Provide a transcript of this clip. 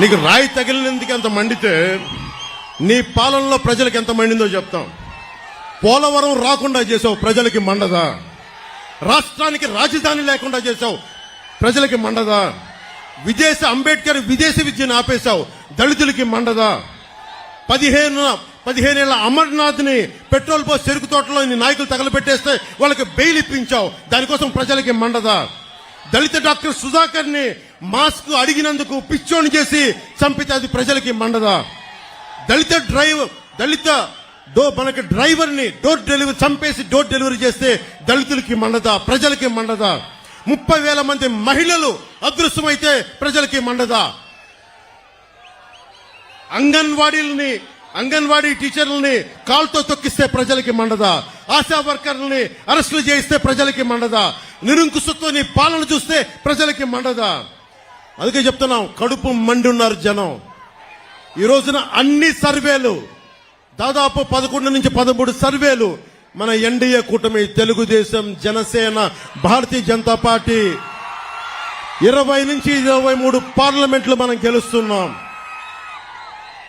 నీకు రాయి తగిలినందుకు ఎంత మండితే నీ పాలనలో ప్రజలకు ఎంత మండిందో చెప్తాం. పోలవరం రాకుండా చేసావు ప్రజలకి మండదా? రాష్ట్రానికి రాజధాని లేకుండా చేసావు ప్రజలకి మండదా? విదేశ అంబేద్కర్ విదేశీ విద్యను ఆపేశావు దళితులకి మండదా? పదిహేను పదిహేనేళ్ళ అమర్నాథ్ని పెట్రోల్ పోసి చెరుకు తోటలో నీ నాయకులు తగలబెట్టేస్తే వాళ్ళకి బెయిల్ ఇప్పించావు దానికోసం ప్రజలకి మండదా? దళిత డాక్టర్ సుధాకర్ని మాస్క్ అడిగినందుకు పిచ్చోని చేసి చంపితే అది ప్రజలకి మండదా? దళిత డ్రైవ్ దళిత డో మనకి డ్రైవర్ని డోర్ డెలివరీ చంపేసి డోర్ డెలివరీ చేస్తే దళితులకి మండదా? ప్రజలకి మండదా? ముప్పై వేల మంది మహిళలు అదృశ్యమైతే ప్రజలకి మండదా? అంగన్వాడీలని అంగన్వాడీ టీచర్లని కాల్తో తొక్కిస్తే ప్రజలకి మండదా? ఆశా వర్కర్లని అరెస్టులు చేయిస్తే ప్రజలకి మండదా? నిరుంకుశతో నీ పాలన చూస్తే ప్రజలకి మండదా. అందుకే చెప్తున్నాం కడుపు మండి ఉన్నారు జనం. ఈ రోజున అన్ని సర్వేలు దాదాపు పదకొండు నుంచి పదమూడు సర్వేలు మన ఎన్డీఏ కూటమి తెలుగుదేశం జనసేన భారతీయ జనతా పార్టీ. ఇరవై నుంచి ఇరవై మూడు పార్లమెంట్లు మనం గెలుస్తున్నాం.